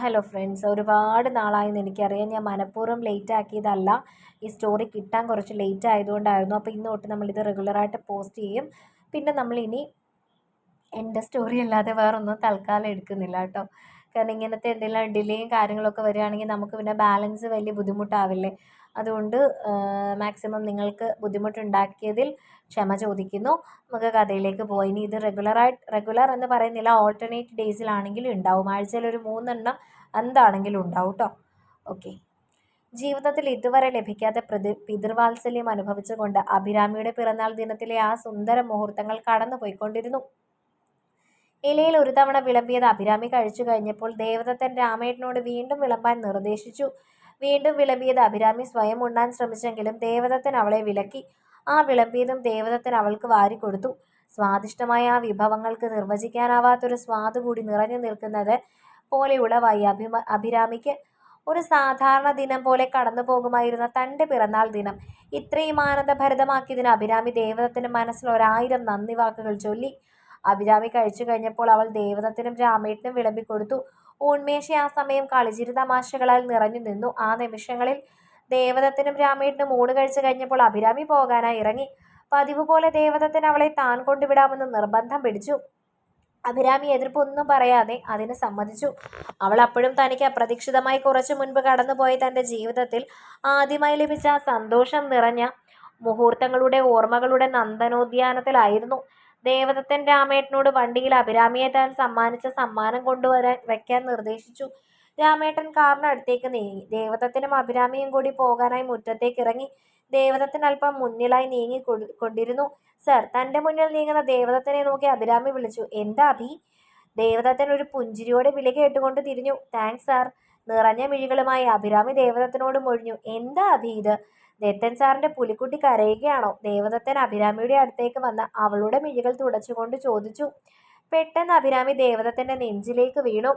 Hello friends ഒരുപാട് നാളായെന്ന് എനിക്കറിയാം. ഞാൻ മനഃപൂർവം ലേറ്റ് ആക്കിയതല്ല. ഈ സ്റ്റോറി കിട്ടാൻ കുറച്ച് ലേറ്റ് ആയതുകൊണ്ടായിരുന്നു. അപ്പോൾ ഇന്ന് തൊട്ട് നമ്മളിത് റെഗുലറായിട്ട് പോസ്റ്റ് ചെയ്യും. പിന്നെ നമ്മളിനി എന്റെ സ്റ്റോറി അല്ലാതെ വേറൊന്നും തൽക്കാലം എടുക്കുന്നില്ല കേട്ടോ. കാരണം ഇങ്ങനത്തെ എന്തെങ്കിലും ഡിലേയും കാര്യങ്ങളൊക്കെ വരികയാണെങ്കിൽ നമുക്ക് പിന്നെ ബാലൻസ് വലിയ ബുദ്ധിമുട്ടാവില്ലേ? അതുകൊണ്ട് മാക്സിമം നിങ്ങൾക്ക് ബുദ്ധിമുട്ടുണ്ടാക്കിയതിൽ ക്ഷമ ചോദിക്കുന്നു. നമുക്ക് കഥയിലേക്ക് പോയി. ഇനി ഇത് റെഗുലറായിട്ട് റെഗുലർ എന്ന് പറയുന്നില്ല. ഓൾട്ടർനേറ്റ് ഡേയ്സിലാണെങ്കിലും ഉണ്ടാവും. ആഴ്ചയിൽ ഒരു മൂന്നെണ്ണം എന്താണെങ്കിലും ഉണ്ടാവും കേട്ടോ ഓക്കെ ജീവിതത്തിൽ ഇതുവരെ ലഭിക്കാത്ത പ്രതി പിതൃവാത്സല്യം അനുഭവിച്ചുകൊണ്ട് അഭിരാമിയുടെ പിറന്നാൾ ദിനത്തിലെ ആ സുന്ദര മുഹൂർത്തങ്ങൾ കടന്നു പോയിക്കൊണ്ടിരുന്നു ഇലയിൽ ഒരു തവണ വിളമ്പിയത് അഭിരാമി കഴിച്ചു കഴിഞ്ഞപ്പോൾ ദേവദത്തൻ രാമേട്ടനോട് വീണ്ടും വിളമ്പാൻ നിർദ്ദേശിച്ചു. വീണ്ടും വിളമ്പിയത് അഭിരാമി സ്വയം ഉണ്ണാൻ ശ്രമിച്ചെങ്കിലും ദേവദത്തൻ അവളെ വിലക്കി. ആ വിളംബീതം ദേവദത്തൻ അവൾക്ക് വാരിക്കൊടുത്തു. സ്വാദിഷ്ടമായ ആ വിഭവങ്ങൾക്ക് നിർവചിക്കാനാവാത്തൊരു സ്വാദ് കൂടി നിറഞ്ഞു നിൽക്കുന്നത് പോലെയുള്ള ഉളവായി അഭിമ അഭിരാമിക്ക്. ഒരു സാധാരണ ദിനം പോലെ കടന്നു പോകുമായിരുന്ന തന്റെ പിറന്നാൾ ദിനം. ഇത്രയും ആനന്ദഭരിതമാക്കിയതിന് അഭിരാമി ദേവദത്തിന് മനസ്സിൽ ഒരായിരം നന്ദി വാക്കുകൾ ചൊല്ലി. അഭിരാമി കഴിച്ചു കഴിഞ്ഞപ്പോൾ അവൾ ദേവദത്തിനും രാമേട്ടനും വിളമ്പിക്കൊടുത്തു. ഊൺമേശ ആ സമയം കളിച്ചിരി തമാശകളാൽ നിറഞ്ഞു നിന്നു. ആ നിമിഷങ്ങളിൽ ദേവദത്തിനും രാമേട്ടനും ഊണ് കഴിച്ചു കഴിഞ്ഞപ്പോൾ അഭിരാമി പോകാനായി ഇറങ്ങി. പതിവ് പോലെ ദേവദത്തൻ അവളെ താൻ കൊണ്ടുവിടാമെന്ന് നിർബന്ധം പിടിച്ചു. അഭിരാമി എതിർപ്പൊന്നും പറയാതെ അതിന് സമ്മതിച്ചു. അവൾ അപ്പോഴും തനിക്ക് അപ്രതീക്ഷിതമായി കുറച്ചു മുൻപ് കടന്നുപോയ തന്റെ ജീവിതത്തിൽ ആദ്യമായി ലഭിച്ച സന്തോഷം നിറഞ്ഞ മുഹൂർത്തങ്ങളുടെ ഓർമ്മകളുടെ നന്ദനോദ്യാനത്തിലായിരുന്നു. ദേവദത്തൻ രാമേട്ടനോട് വണ്ടിയിൽ അഭിരാമിയെ താൻ സമ്മാനിച്ച സമ്മാനം കൊണ്ടുവരാൻ വയ്ക്കാൻ നിർദ്ദേശിച്ചു. രാമേട്ടൻ കാറിനടുത്തേക്ക് നീങ്ങി. ദേവദത്തിനും അഭിരാമിയും കൂടി പോകാനായി മുറ്റത്തേക്ക് ഇറങ്ങി ദേവതത്തിന് അല്പം മുന്നിലായി നീങ്ങി കൊണ്ടിരുന്നു. സർ തന്റെ മുന്നിൽ നീങ്ങുന്ന ദേവതത്തിനെ നോക്കി അഭിരാമി വിളിച്ചു. എന്താ അഭി? ദേവദത്തൻ ഒരു പുഞ്ചിരിയോടെ വില കേട്ടുകൊണ്ട് തിരിഞ്ഞു. Thanks sir. നിറഞ്ഞ മിഴികളുമായി അഭിരാമി ദേവതത്തിനോട് മൊഴിഞ്ഞു. എന്താ അഭി ഇത്? ദത്തൻ സാറിന്റെ പുലിക്കുട്ടി കരയുകയാണോ? ദേവദത്തൻ അഭിരാമിയുടെ അടുത്തേക്ക് വന്ന അവളുടെ മിഴികൾ തുടച്ചുകൊണ്ട് ചോദിച്ചു. പെട്ടെന്ന് അഭിരാമി ദേവദത്തന്റെ നെഞ്ചിലേക്ക് വീണു.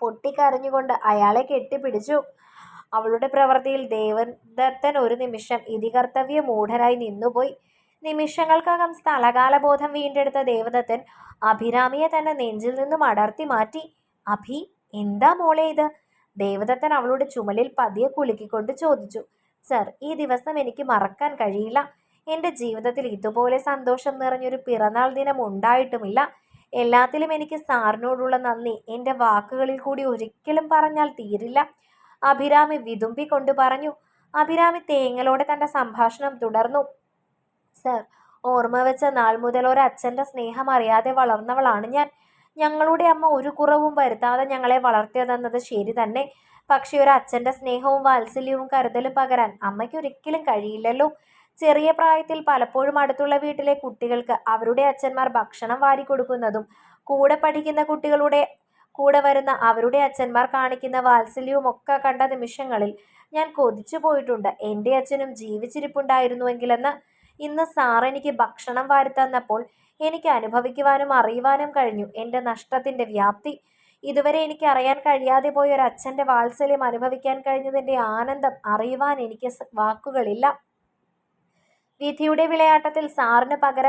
പൊട്ടിക്കരഞ്ഞുകൊണ്ട് അയാളെ കെട്ടിപ്പിടിച്ചു. അവളുടെ പ്രവൃത്തിയിൽ ദേവദത്തൻ ഒരു നിമിഷം ഇതികർത്തവ്യ മൂഢരായി നിന്നുപോയി. നിമിഷങ്ങൾക്കകം സ്ഥലകാലബോധം വീണ്ടെടുത്ത ദേവദത്തൻ അഭിരാമിയെ തന്നെ നെഞ്ചിൽ നിന്നും അടർത്തി മാറ്റി. അഭി എന്താ മോളെ ഇത്? ദേവദത്തൻ അവളുടെ ചുമലിൽ പതിയെ കുലുക്കിക്കൊണ്ട് ചോദിച്ചു. സർ ഈ ദിവസം എനിക്ക് മറക്കാൻ കഴിയില്ല. എന്റെ ജീവിതത്തിൽ ഇതുപോലെ സന്തോഷം നിറഞ്ഞൊരു പിറന്നാൾ ദിനം ഉണ്ടായിട്ടുമില്ല. എല്ലാത്തിലും എനിക്ക് സാറിനോടുള്ള നന്ദി. എന്റെ വാക്കുകളിൽ കൂടി ഒരിക്കലും പറഞ്ഞാൽ തീരില്ല. അഭിരാമി വിതുമ്പിക്കൊണ്ട് പറഞ്ഞു. അഭിരാമി തേങ്ങലോടെ തന്റെ സംഭാഷണം തുടർന്നു. സർ ഓർമ്മ വെച്ച നാൾ മുതൽ ഒരച്ഛന്റെ സ്നേഹം അറിയാതെ വളർന്നവളാണ് ഞാൻ. ഞങ്ങളുടെ അമ്മ ഒരു കുറവും വരുത്താതെ ഞങ്ങളെ വളർത്തിയതെന്നത് ശരി തന്നെ. പക്ഷേ ഒരു അച്ഛന്റെ സ്നേഹവും വാത്സല്യവും കരുതലും പകരാൻ അമ്മയ്ക്ക് ഒരിക്കലും കഴിയില്ലല്ലോ. ചെറിയ പ്രായത്തിൽ പലപ്പോഴും അടുത്തുള്ള വീട്ടിലെ കുട്ടികൾക്ക് അവരുടെ അച്ഛന്മാർ ഭക്ഷണം വാരി കൊടുക്കുന്നതും കൂടെ പഠിക്കുന്ന കുട്ടികളുടെ കൂടെ വരുന്ന അവരുടെ അച്ഛന്മാർ കാണിക്കുന്ന വാത്സല്യവും ഒക്കെ കണ്ട നിമിഷങ്ങളിൽ ഞാൻ കൊതിച്ചു പോയിട്ടുണ്ട്. എന്റെ അച്ഛനും ജീവിച്ചിരിപ്പുണ്ടായിരുന്നുവെങ്കിലെന്ന് ഇന്ന് സാർ എനിക്ക് ഭക്ഷണം വാരി തന്നപ്പോൾ എനിക്ക് അനുഭവിക്കുവാനും അറിയുവാനും കഴിഞ്ഞു. എന്റെ നഷ്ടത്തിന്റെ വ്യാപ്തി. ഇതുവരെ എനിക്ക് അറിയാൻ കഴിയാതെ പോയ ഒരു അച്ഛന്റെ വാത്സല്യം അനുഭവിക്കാൻ കഴിഞ്ഞതിന്റെ ആനന്ദം അറിയുവാൻ എനിക്ക് വാക്കുകളില്ല. വിധിയുടെ വിളയാട്ടത്തിൽ സാറിന് പകര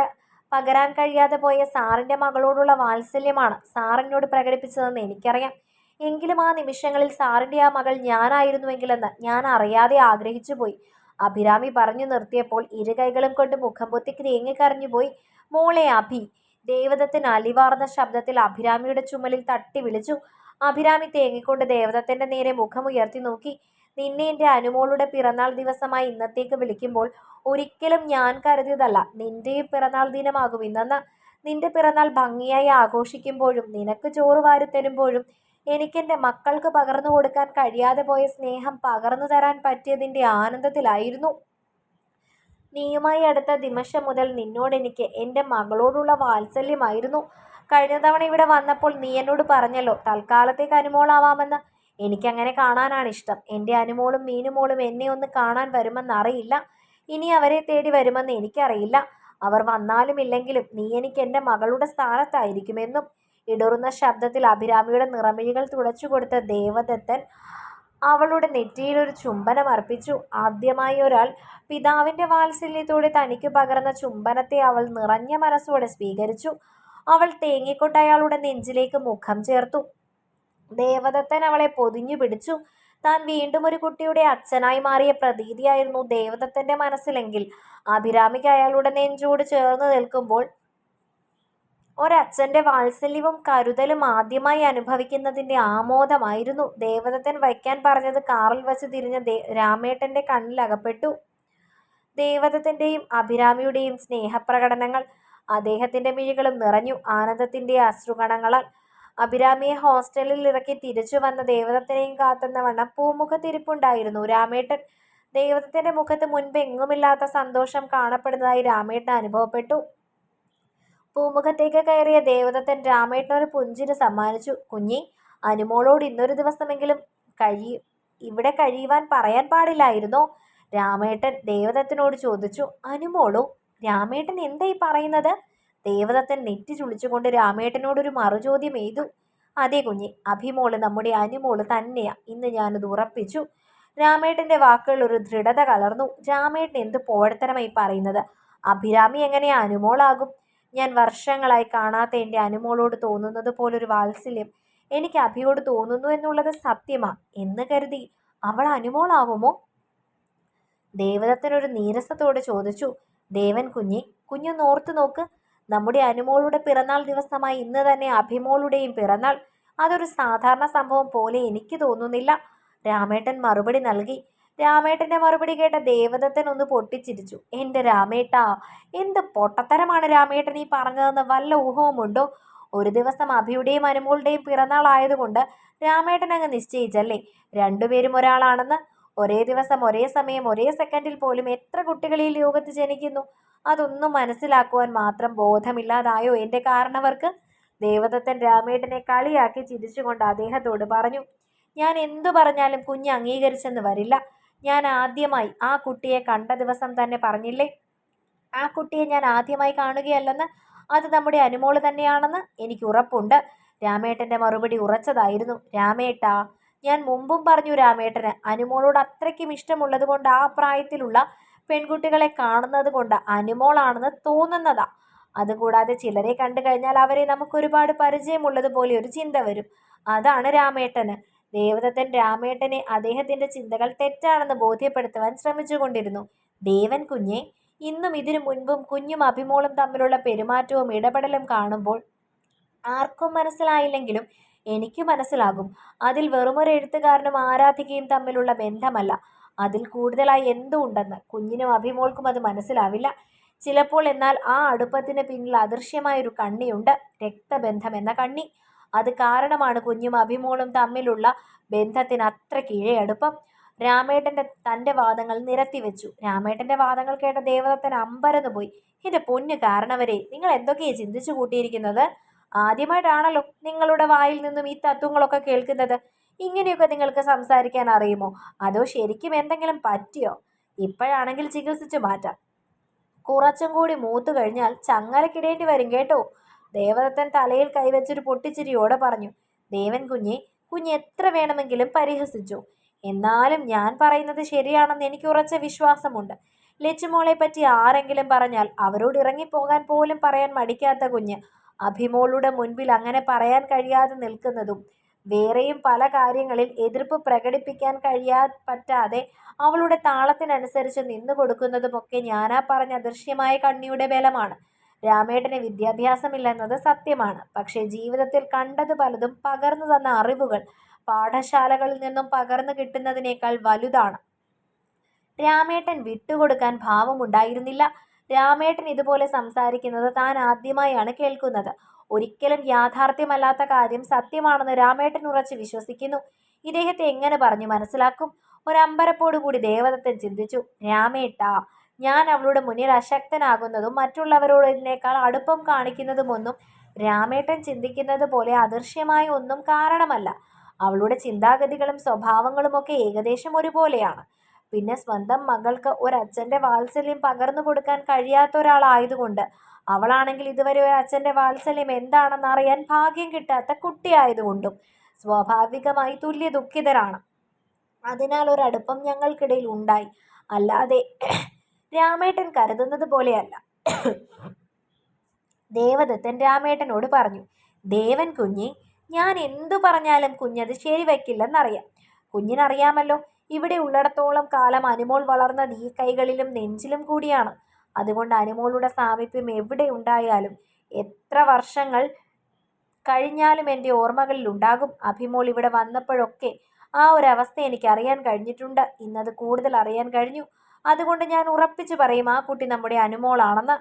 പകരാൻ കഴിയാതെ പോയ സാറിന്റെ മകളോടുള്ള വാത്സല്യമാണ് സാറിനോട് പ്രകടിപ്പിച്ചതെന്ന് എനിക്കറിയാം. എങ്കിലും ആ നിമിഷങ്ങളിൽ സാറിന്റെ ആ മകൾ ഞാനായിരുന്നുവെങ്കിലെന്ന് ഞാൻ അറിയാതെ ആഗ്രഹിച്ചു പോയി. അഭിരാമി പറഞ്ഞു നിർത്തിയപ്പോൾ ഇരു കൈകളും കൊണ്ട് മുഖം പൊത്തി തേങ്ങിക്കരഞ്ഞുപോയി മോളെ അഭി ദേവദത്തിന് അലിവാർന്ന ശബ്ദത്തിൽ അഭിരാമിയുടെ ചുമലിൽ തട്ടി വിളിച്ചു. അഭിരാമി തേങ്ങിക്കൊണ്ട് ദേവദത്തന്റെ നേരെ മുഖമുയർത്തി നോക്കി. നിന്നെ എന്റെ അനുമോളുടെ പിറന്നാൾ ദിവസമായി ഇന്നത്തേക്ക് വിളിക്കുമ്പോൾ ഒരിക്കലും ഞാൻ കരുതിയതല്ല. നിന്റെ പിറന്നാൾ ദിനമാകും. ഇന്നെന്ന് നിന്റെ പിറന്നാൾ ഭംഗിയായി ആഘോഷിക്കുമ്പോഴും നിനക്ക് ചോറ് വാരിത്തരുമ്പോഴും എനിക്കെന്റെ മക്കൾക്ക് പകർന്നു കൊടുക്കാൻ കഴിയാതെ പോയ സ്നേഹം പകർന്നു തരാൻ പറ്റിയതിന്റെ ആനന്ദത്തിലായിരുന്നു. നീയുമായി അടുത്ത നിമിഷം മുതൽ നിന്നോട് എനിക്ക് എന്റെ മകളോടുള്ള വാത്സല്യമായിരുന്നു. കഴിഞ്ഞ തവണ ഇവിടെ വന്നപ്പോൾ നീ എന്നോട് പറഞ്ഞല്ലോ തൽക്കാലത്തേക്ക് അനുമോളാവാമെന്ന്. എനിക്കങ്ങനെ കാണാനാണ് ഇഷ്ടം. എന്റെ അനുമോളും മീനുമോളും എന്നെ ഒന്ന് കാണാൻ വരുമെന്നറിയില്ല ഇനി അവരെ തേടി വരുമെന്ന് എനിക്കറിയില്ല. അവർ വന്നാലും ഇല്ലെങ്കിലും നീ എനിക്ക് എന്റെ മകളുടെ സ്ഥാനത്തായിരിക്കുമെന്നും ഇടറുന്ന ശബ്ദത്തിൽ അഭിരാമിയുടെ നിറമിഴികൾ തുടച്ചു കൊടുത്ത ദേവദത്തൻ അവളുടെ നെറ്റിയിൽ ഒരു ചുംബനം അർപ്പിച്ചു. ആദ്യമായി ഒരാൾ പിതാവിന്റെ വാത്സല്യത്തോടെ തനിക്ക് പകർന്ന ചുംബനത്തെ അവൾ നിറഞ്ഞ മനസ്സോടെ സ്വീകരിച്ചു. അവൾ തേങ്ങിക്കൊണ്ട് അയാളുടെ നെഞ്ചിലേക്ക് മുഖം ചേർത്തു. ദേവദത്തൻ അവളെ പൊതിഞ്ഞു പിടിച്ചു. താൻ വീണ്ടും ഒരു കുട്ടിയുടെ അച്ഛനായി മാറിയ പ്രതീതിയായിരുന്നു ദേവദത്തന്റെ മനസ്സിലെങ്കിൽ. അഭിരാമിക്ക് അയാളുടെ നെഞ്ചോട് ചേർന്ന് നിൽക്കുമ്പോൾ ഒരച്ഛന്റെ വാത്സല്യവും കരുതലും ആദ്യമായി അനുഭവിക്കുന്നതിന്റെ ആമോദമായിരുന്നു. ദേവദത്തൻ വയ്ക്കാൻ പറഞ്ഞത് കാറിൽ വച്ച് തിരിഞ്ഞ രാമേട്ടന്റെ കണ്ണിലകപ്പെട്ടു ദേവദത്തന്റെയും അഭിരാമിയുടെയും സ്നേഹപ്രകടനങ്ങൾ അദ്ദേഹത്തിന്റെ മിഴികളും നിറഞ്ഞു. ആനന്ദത്തിന്റെ അശ്രുകണങ്ങളാൽ അഭിരാമിയെ ഹോസ്റ്റലിൽ ഇറക്കി തിരിച്ചു വന്ന ദേവതത്തിനെയും കാത്തുന്ന വണ്ണം പൂമുഖത്തിരിപ്പുണ്ടായിരുന്നു രാമേട്ടൻ ദൈവത്തിന്റെ മുഖത്ത് മുൻപ് എങ്ങുമില്ലാത്ത സന്തോഷം കാണപ്പെടുന്നതായി രാമേട്ടൻ അനുഭവപ്പെട്ടു. പൂമുഖത്തേക്ക് കയറിയ ദേവദത്തൻ രാമേട്ടനൊരു പുഞ്ചിരി സമ്മാനിച്ചു. കുഞ്ഞി അനുമോളോട് ഇന്നൊരു ദിവസമെങ്കിലും കഴി ഇവിടെ കഴിയുവാൻ പറയാൻ പാടില്ലായിരുന്നോ? രാമേട്ടൻ ദേവദത്തനോട് ചോദിച്ചു. അനുമോളോ രാമേട്ടൻ എന്തായി പറയുന്നത്? ദേവദത്തൻ നെറ്റി ചുളിച്ചുകൊണ്ട് രാമേട്ടനോടൊരു മറുചോദ്യം എയ്തു. അതേ കുഞ്ഞി അഭിമോൾ നമ്മുടെ അനുമോൾ തന്നെയാ. ഇന്ന് ഞാനത് ഉറപ്പിച്ചു. രാമേട്ടന്റെ വാക്കുകളിൽ ഒരു ദൃഢത കലർന്നു. രാമേട്ടൻ എന്ത് പോഴത്തനമായി പറയുന്നത്? അഭിരാമി എങ്ങനെ അനുമോളാകും? ഞാൻ വർഷങ്ങളായി കാണാത്ത എന്റെ അനുമോളോട് തോന്നുന്നത് പോലൊരു വാത്സല്യം. എനിക്ക് അഭിയോട് തോന്നുന്നു എന്നുള്ളത് സത്യമാ. എന്ന് കരുതി അവൾ അനുമോളാവുമോ? ദേവദത്തനൊരു നീരസത്തോടെ ചോദിച്ചു. ദേവൻ കുഞ്ഞി കുഞ്ഞൊന്ന് ഓർത്തു നോക്ക്. നമ്മുടെ അനുമോളുടെ പിറന്നാൾ ദിവസമായ ഇന്ന് തന്നെ അഭിമോളുടെയും പിറന്നാൾ. അതൊരു സാധാരണ സംഭവം പോലെ എനിക്ക് തോന്നുന്നില്ല. രാമേട്ടൻ മറുപടി നൽകി. രാമേട്ടന്റെ മറുപടി കേട്ട ദേവദത്തൻ ഒന്ന് പൊട്ടിച്ചിരിച്ചു. എന്റെ രാമേട്ടാ എന്ത് പൊട്ടത്തരമാണ് രാമേട്ടൻ ഈ പറഞ്ഞതെന്ന് വല്ല ഊഹവുമുണ്ടോ? ഒരു ദിവസം അഭിയുടെയും അനുമോളുടെയും പിറന്നാൾ ആയതുകൊണ്ട് രാമേട്ടൻ അങ്ങ് നിശ്ചയിച്ചല്ലേ? രണ്ടുപേരും ഒരാളാണെന്ന് ഒരേ ദിവസം ഒരേ സമയം ഒരേ സെക്കൻഡിൽ പോലും എത്ര കുട്ടികൾ ഈ ലോകത്ത് ജനിക്കുന്നു? അതൊന്നും മനസ്സിലാക്കുവാൻ മാത്രം ബോധമില്ലാതായോ? എന്റെ കാരണവർക്ക് ദേവദത്തൻ രാമേട്ടനെ കളിയാക്കി ചിരിച്ചുകൊണ്ട് അദ്ദേഹത്തോട് പറഞ്ഞു ഞാൻ എന്തു പറഞ്ഞാലും കുഞ്ഞ് അംഗീകരിച്ചെന്ന് വരില്ല. ഞാൻ ആദ്യമായി ആ കുട്ടിയെ കണ്ട ദിവസം തന്നെ പറഞ്ഞില്ലേ? ആ കുട്ടിയെ ഞാൻ ആദ്യമായി കാണുകയല്ലെന്ന്? അത് നമ്മുടെ അനുമോൾ തന്നെയാണെന്ന് എനിക്ക് ഉറപ്പുണ്ട്. രാമേട്ടന്റെ മറുപടി ഉറച്ചതായിരുന്നു. രാമേട്ടാ ഞാൻ മുമ്പും പറഞ്ഞു രാമേട്ടന് അനുമോളോട് അത്രയ്ക്കും ഇഷ്ടമുള്ളത് കൊണ്ട് ആ പ്രായത്തിലുള്ള പെൺകുട്ടികളെ കാണുന്നത് കൊണ്ട് അനുമോളാണെന്ന് തോന്നുന്നതാ. അതുകൂടാതെ ചിലരെ കണ്ടു കഴിഞ്ഞാൽ അവരെ നമുക്ക് ഒരുപാട് പരിചയമുള്ളതുപോലെ ഒരു ചിന്ത വരും. അതാണ് രാമേട്ടന്. ദേവദത്തൻ രാമേട്ടനെ അദ്ദേഹത്തിന്റെ ചിന്തകൾ തെറ്റാണെന്ന് ബോധ്യപ്പെടുത്തുവാൻ ശ്രമിച്ചുകൊണ്ടിരുന്നു. ദേവൻ കുഞ്ഞെ ഇന്നും ഇതിനു മുൻപും കുഞ്ഞും അഭിമോളും തമ്മിലുള്ള പെരുമാറ്റവും ഇടപെടലും കാണുമ്പോൾ ആർക്കും മനസ്സിലായില്ലെങ്കിലും എനിക്ക് മനസ്സിലാകും. അതിൽ വെറുമൊരു എഴുത്തുകാരനും ആരാധികയും തമ്മിലുള്ള ബന്ധമല്ല. അതിൽ കൂടുതലായി എന്തോ ഉണ്ടെന്ന് കുഞ്ഞിനും അഭിമോൾക്കും അത് മനസ്സിലാവില്ല. ചിലപ്പോൾ എന്നാൽ ആ അടുപ്പത്തിന് പിന്നിൽ അദൃശ്യമായൊരു കണ്ണിയുണ്ട്. രക്തബന്ധം എന്ന കണ്ണി. അത് കാരണമാണ് കുഞ്ഞും അഭിമോളും തമ്മിലുള്ള ബന്ധത്തിന് അത്ര കീഴെയടുപ്പം രാമേട്ടന്റെ തന്റെ വാദങ്ങൾ നിരത്തിവെച്ചു രാമേട്ടന്റെ വാദങ്ങൾ കേട്ട ദേവദത്തൻ അമ്പരന്ന് പോയി എന്റെ പൊന്നു കാരണവരെ നിങ്ങൾ എന്തൊക്കെയാ ചിന്തിച്ചു കൂട്ടിയിരിക്കുന്നത്? ആദ്യമായിട്ടാണല്ലോ നിങ്ങളുടെ വായിൽ നിന്നും ഈ തത്വങ്ങളൊക്കെ കേൾക്കുന്നത്. ഇങ്ങനെയൊക്കെ നിങ്ങൾക്ക് സംസാരിക്കാൻ അറിയുമോ? അതോ ശരിക്കും എന്തെങ്കിലും പറ്റിയോ? ഇപ്പോഴാണെങ്കിൽ ചികിത്സിച്ചു മാറ്റാം. കുറച്ചും കൂടി മൂത്തു കഴിഞ്ഞാൽ ചങ്ങലക്കിടേണ്ടി വരും കേട്ടോ. ദേവദത്തൻ തലയിൽ കൈവച്ചൊരു പൊട്ടിച്ചിരിയോടെ പറഞ്ഞു ദേവൻ കുഞ്ഞെ കുഞ്ഞ് എത്ര വേണമെങ്കിലും പരിഹസിച്ചു. എന്നാലും ഞാൻ പറയുന്നത് ശരിയാണെന്ന് എനിക്ക് ഉറച്ച വിശ്വാസമുണ്ട്. ലച്ചുമോളെ പറ്റി ആരെങ്കിലും പറഞ്ഞാൽ അവരോട് ഇറങ്ങിപ്പോകാൻ പോലും പറയാൻ മടിക്കാത്ത കുഞ്ഞ് അഭിമോളുടെ മുൻപിൽ അങ്ങനെ പറയാൻ കഴിയാതെ നിൽക്കുന്നതും വേറെയും പല കാര്യങ്ങളിൽ എതിർപ്പ് പ്രകടിപ്പിക്കാൻ കഴിയാ പറ്റാതെ അവളുടെ താളത്തിനനുസരിച്ച് നിന്നു കൊടുക്കുന്നതുമൊക്കെ ഞാനാ പറഞ്ഞ അദൃശ്യമായ കണ്ണിയുടെ ബലമാണ്. രാമേട്ടന് വിദ്യാഭ്യാസമില്ലെന്നത് സത്യമാണ്. പക്ഷേ ജീവിതത്തിൽ കണ്ടത് പലതും പകർന്നു തന്ന അറിവുകൾ പാഠശാലകളിൽ നിന്നും പകർന്നു കിട്ടുന്നതിനേക്കാൾ വലുതാണ്. രാമേട്ടൻ വിട്ടുകൊടുക്കാൻ ഭാവമുണ്ടായിരുന്നില്ല. രാമേട്ടൻ ഇതുപോലെ സംസാരിക്കുന്നത് താൻ ആദ്യമായാണ് കേൾക്കുന്നത്. ഒരിക്കലും യാഥാർത്ഥ്യമല്ലാത്ത കാര്യം സത്യമാണെന്ന് രാമേട്ടൻ ഉറച്ച് വിശ്വസിക്കുന്നു. ഇദ്ദേഹത്തെ എങ്ങനെ പറഞ്ഞു മനസ്സിലാക്കും? ഒരമ്പരപ്പോടുകൂടി ദേവദത്തൻ ചിന്തിച്ചു. രാമേട്ടാ ഞാൻ അവളുടെ മുന്നിൽ അശക്തനാകുന്നതും മറ്റുള്ളവരോടിനേക്കാൾ അടുപ്പം കാണിക്കുന്നതുമൊന്നും രാമേട്ടൻ ചിന്തിക്കുന്നത് പോലെ അദൃശ്യമായ ഒന്നും കാരണമല്ല. അവളുടെ ചിന്താഗതികളും സ്വഭാവങ്ങളുമൊക്കെ ഏകദേശം ഒരുപോലെയാണ്. പിന്നെ സ്വന്തം മകൾക്ക് ഒരച്ഛന്റെ വാത്സല്യം പകർന്നു കൊടുക്കാൻ കഴിയാത്ത ഒരാളായതുകൊണ്ട് അവളാണെങ്കിൽ ഇതുവരെ ഒരു അച്ഛന്റെ വാത്സല്യം എന്താണെന്ന് അറിയാൻ ഭാഗ്യം കിട്ടാത്ത കുട്ടിയായതുകൊണ്ടും സ്വാഭാവികമായി തുല്യ ദുഃഖിതരാണ്. അതിനാൽ ഒരടുപ്പം ഞങ്ങൾക്കിടയിൽ ഉണ്ടായി. അല്ലാതെ രാമേട്ടൻ കരുതുന്നത് പോലെയല്ല. ദേവദത്തൻ രാമേട്ടനോട് പറഞ്ഞു ദേവൻ കുഞ്ഞി ഞാൻ എന്തു പറഞ്ഞാലും കുഞ്ഞത് ശരിവയ്ക്കില്ലെന്നറിയാം കുഞ്ഞിനറിയാമല്ലോ ഇവിടെ ഉള്ളിടത്തോളം കാലം അനുമോൾ വളർന്നത് ഈ കൈകളിലും നെഞ്ചിലും കൂടിയാണ്. അതുകൊണ്ട് അനുമോളുടെ സാമീപ്യം എവിടെ ഉണ്ടായാലും എത്ര വർഷങ്ങൾ കഴിഞ്ഞാലും എന്റെ ഓർമ്മകളിൽ ഉണ്ടാകും. അഭിമോൾ ഇവിടെ വന്നപ്പോഴൊക്കെ ആ ഒരു അവസ്ഥ എനിക്ക് അറിയാൻ കഴിഞ്ഞിട്ടുണ്ട്. ഇന്നത് കൂടുതൽ അറിയാൻ കഴിഞ്ഞു. അതുകൊണ്ട് ഞാൻ ഉറപ്പിച്ചു പറയും ആ കുട്ടി നമ്മുടെ അനുമോളാണെന്ന്.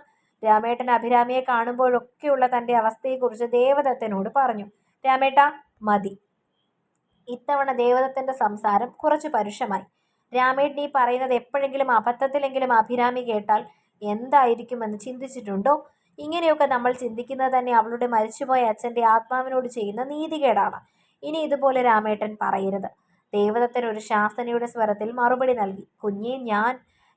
രാമേട്ടൻ അഭിരാമിയെ കാണുമ്പോഴൊക്കെയുള്ള തന്റെ അവസ്ഥയെക്കുറിച്ച് ദേവദത്തനോട് പറഞ്ഞു. രാമേട്ട മതി. ഇത്തവണ ദേവദത്തന്റെ സംസാരം കുറച്ച് പരുഷമായി. രാമേട്ടൻ ഈ പറയുന്നത് എപ്പോഴെങ്കിലും അബദ്ധത്തിലെങ്കിലും അഭിരാമി കേട്ടാൽ എന്തായിരിക്കുമെന്ന് ചിന്തിച്ചിട്ടുണ്ടോ? ഇങ്ങനെയൊക്കെ നമ്മൾ ചിന്തിക്കുന്നത് തന്നെ അവളുടെ മരിച്ചുപോയ അച്ഛന്റെ ആത്മാവിനോട് ചെയ്യുന്ന നീതികേടാണ്. ഇനി ഇതുപോലെ രാമേട്ടൻ പറയരുത്. ദേവദത്തൻ ഒരു ശാസനയുടെ സ്വരത്തിൽ മറുപടി നൽകി. കുഞ്ഞെ ഞാൻ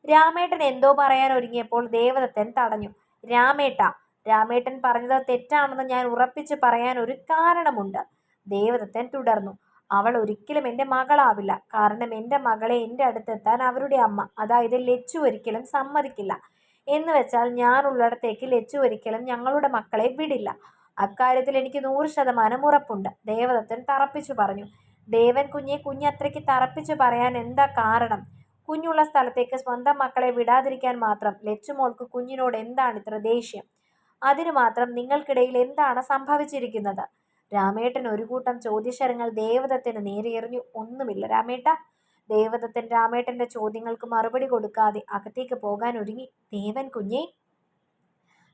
രാമേട്ടൻ എന്തോ പറയാൻ ഒരുങ്ങിയപ്പോൾ ദേവദത്തൻ തടഞ്ഞു. രാമേട്ട രാമേട്ടൻ പറഞ്ഞത് തെറ്റാണെന്ന് ഞാൻ ഉറപ്പിച്ച് പറയാൻ ഒരു കാരണമുണ്ട്. ദേവദത്തൻ തുടർന്നു. അവൾ ഒരിക്കലും എന്റെ മകളാവില്ല. കാരണം എന്റെ മകളെ എന്റെ അടുത്തെത്താൻ അവരുടെ അമ്മ അതായത് ലച്ചു ഒരിക്കലും സമ്മതിക്കില്ല. എന്ന് വെച്ചാൽ ഞാനുള്ളിടത്തേക്ക് ലച്ചു ഒരിക്കലും ഞങ്ങളുടെ മക്കളെ വിടില്ല. അക്കാര്യത്തിൽ എനിക്ക് നൂറ് ശതമാനം ഉറപ്പുണ്ട്. ദേവദത്തൻ തറപ്പിച്ചു പറഞ്ഞു. ദേവൻ കുഞ്ഞെ കുഞ്ഞത്രയ്ക്ക് തറപ്പിച്ചു പറയാൻ എന്താ കാരണം? കുഞ്ഞുള്ള സ്ഥലത്തേക്ക് സ്വന്തം മക്കളെ വിടാതിരിക്കാൻ മാത്രം ലച്ചുമോൾക്ക് കുഞ്ഞിനോട് എന്താണ് ഇത്ര ദേഷ്യം? അതിനു മാത്രം നിങ്ങൾക്കിടയിൽ എന്താണ് സംഭവിച്ചിരിക്കുന്നത്? രാമേട്ടൻ ഒരു കൂട്ടം ചോദ്യശരങ്ങൾ ദേവദത്തിന് നേരെ എറിഞ്ഞു ഒന്നുമില്ല. രാമേട്ട ദേവദത്തൻ രാമേട്ടന്റെ ചോദ്യങ്ങൾക്ക് മറുപടി കൊടുക്കാതെ അകത്തേക്ക് പോകാൻ ഒരുങ്ങി. ദേവൻ കുഞ്ഞെ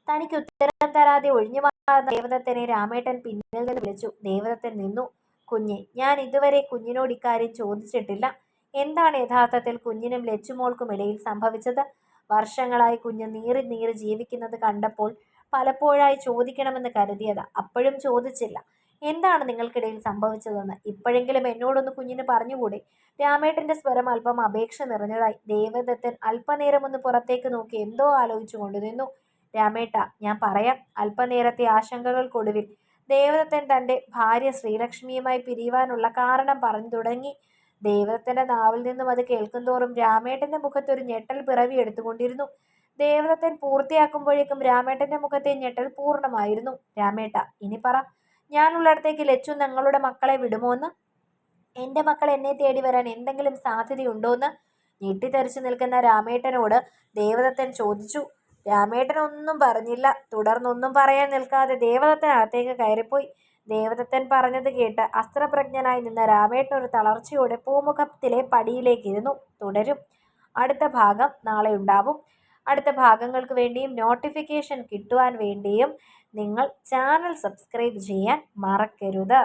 തനിക്ക് ഉത്തരം തരാതെ ഒഴിഞ്ഞു മാറുന്ന ദേവദത്തനെ രാമേട്ടൻ പിന്നിൽ നിന്ന് വിളിച്ചു. ദേവദത്തൻ നിന്നു. കുഞ്ഞെ ഞാൻ ഇതുവരെ കുഞ്ഞിനോട് ഇക്കാര്യം ചോദിച്ചിട്ടില്ല. എന്താണ് യഥാർത്ഥത്തിൽ കുഞ്ഞിനും ലച്ചുമോൾക്കും ഇടയിൽ സംഭവിച്ചത്? വർഷങ്ങളായി കുഞ്ഞ് നീറി നീറി ജീവിക്കുന്നത് കണ്ടപ്പോൾ പലപ്പോഴായി ചോദിക്കണമെന്ന് കരുതിയത്. അപ്പോഴും ചോദിച്ചില്ല. എന്താണ് നിങ്ങൾക്കിടയിൽ സംഭവിച്ചതെന്ന്? ഇപ്പോഴെങ്കിലും എന്നോടൊന്ന് കുഞ്ഞിന് പറഞ്ഞുകൂടെ? രാമേട്ടന്റെ സ്വരം അല്പം അപേക്ഷ നിറഞ്ഞതായി. ദേവദത്തൻ അല്പനേരം ഒന്ന് പുറത്തേക്ക് നോക്കി എന്തോ ആലോചിച്ചു കൊണ്ടു നിന്നു. രാമേട്ട ഞാൻ പറയാം. അല്പനേരത്തെ ആശങ്കകൾക്കൊടുവിൽ ദേവദത്തൻ തന്റെ ഭാര്യ ശ്രീലക്ഷ്മിയുമായി പിരിയുവാനുള്ള കാരണം പറഞ്ഞു തുടങ്ങി. ദേവദത്തന്റെ നാവിൽ നിന്നും അത് കേൾക്കുന്തോറും രാമേട്ടന്റെ മുഖത്തൊരു ഞെട്ടൽ പിറവി എടുത്തുകൊണ്ടിരുന്നു. ദേവദത്തൻ പൂർത്തിയാക്കുമ്പോഴേക്കും രാമേട്ടന്റെ മുഖത്തെ ഞെട്ടൽ പൂർണമായിരുന്നു. രാമേട്ട ഇനി പറ. ഞാനുള്ളിടത്തേക്ക് ലച്ചു ഞങ്ങളുടെ മക്കളെ വിടുമോന്ന് എന്റെ മക്കൾ എന്നെ തേടി വരാൻ എന്തെങ്കിലും സാധ്യതയുണ്ടോന്ന് ഞെട്ടിത്തെറിച്ചു നിൽക്കുന്ന രാമേട്ടനോട് ദേവദത്തൻ ചോദിച്ചു. രാമേട്ടൻ ഒന്നും പറഞ്ഞില്ല. തുടർന്നൊന്നും പറയാൻ നിൽക്കാതെ ദേവദത്തൻ അകത്തേക്ക് കയറിപ്പോയി. ദേവദത്തൻ പറഞ്ഞത് കേട്ട് അസ്ത്രപ്രജ്ഞനായി നിന്ന രാമേട്ടൻ ഒരു തളർച്ചയോടെ പൂമുഖത്തിലെ പടിയിലേക്ക് ഇരുന്നു തുടരും. അടുത്ത ഭാഗം നാളെ ഉണ്ടാവും. അടുത്ത ഭാഗങ്ങൾക്ക് വേണ്ടിയും നോട്ടിഫിക്കേഷൻ കിട്ടുവാൻ വേണ്ടിയും നിങ്ങൾ ചാനൽ സബ്സ്ക്രൈബ് ചെയ്യാൻ മറക്കരുത്.